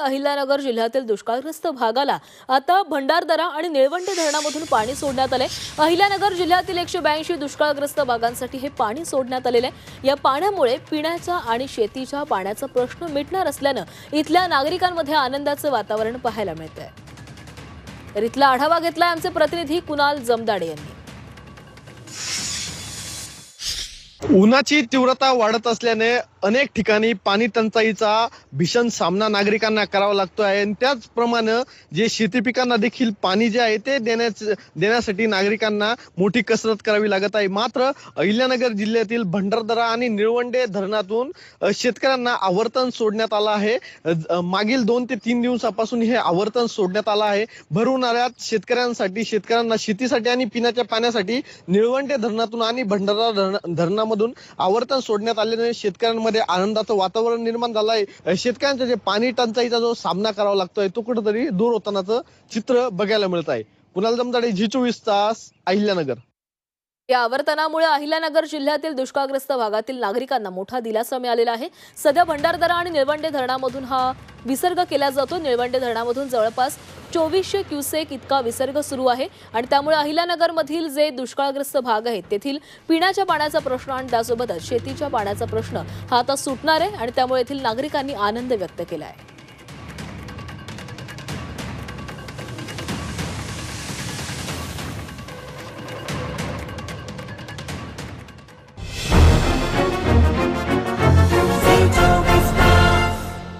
अहिल्यानगर जिल्ह्यातील दुष्काळग्रस्त भागाला आता भंडारदरा आणि निळवंडे धरणामधून पाणी सोडण्यात आले अहिल्यानगर जिल्ह्यातील एकशे ब्याऐंशी दुष्काळग्रस्त भागांसाठी हे पाणी सोडण्यात आलेलं आहे. या पाण्यामुळे पिण्याच्या आणि शेतीच्या पाण्याचा प्रश्न मिटणार असल्यानं इथल्या नागरिकांमध्ये आनंदाचं वातावरण पाहायला मिळतंय. तर इथला आढावा घेतलाय आमचे प्रतिनिधी कुणाल जमदाडे यांनी. उन्हाची तीव्रता वाढत असल्याने अनेक ठिकाणी पाणी टंचाईचा भीषण सामना नागरिकांना करावा लागतो आहे. आणि त्याचप्रमाणे जे शेती पिकांना देखील पाणी जे आहे ते देण्याच देण्यासाठी नागरिकांना मोठी कसरत करावी लागत आहे. मात्र अहिल्यानगर जिल्ह्यातील भंडारदरा आणि निळवंडे धरणातून शेतकऱ्यांना आवर्तन सोडण्यात आलं आहे. मागील दोन ते तीन दिवसापासून हे आवर्तन सोडण्यात आलं आहे. भर शेतकऱ्यांसाठी शेतकऱ्यांना शेतीसाठी आणि पिण्याच्या पाण्यासाठी निळवंडे धरणातून आणि भंडारा धरण मधून आवर्तन सोडण्यात आल्याने शेतकऱ्यांमध्ये आनंदाचं वातावरण निर्माण झालं आहे. शेतकऱ्यांचा जे पाणी टंचाईचा जो सामना करावा लागतोय तो कुठेतरी दूर होतानाचं चित्र बघायला मिळत आहे. कुणाल जमदाडे जी चोवीस तास अहिल्यानगर. या आवर्तनामुळे अहिल्यानगर जिल्ह्यातील दुष्काळग्रस्त भागातील नागरिकांना मोठा दिलासा मिळालेला आहे. सध्या भंडारदरा आणि निळवंडे धरणामधून हा विसर्ग केला जातो. निळवंडे धरणामधून जवळपास चोवीसशे क्युसेक इतका विसर्ग सुरू आहे आणि त्यामुळे अहिल्यानगरमधील जे दुष्काळग्रस्त भाग आहेत तेथील पिण्याच्या पाण्याचा प्रश्न आणि त्यासोबतच शेतीच्या पाण्याचा प्रश्न हा आता सुटणार आहे आणि त्यामुळे येथील नागरिकांनी आनंद व्यक्त केला आहे.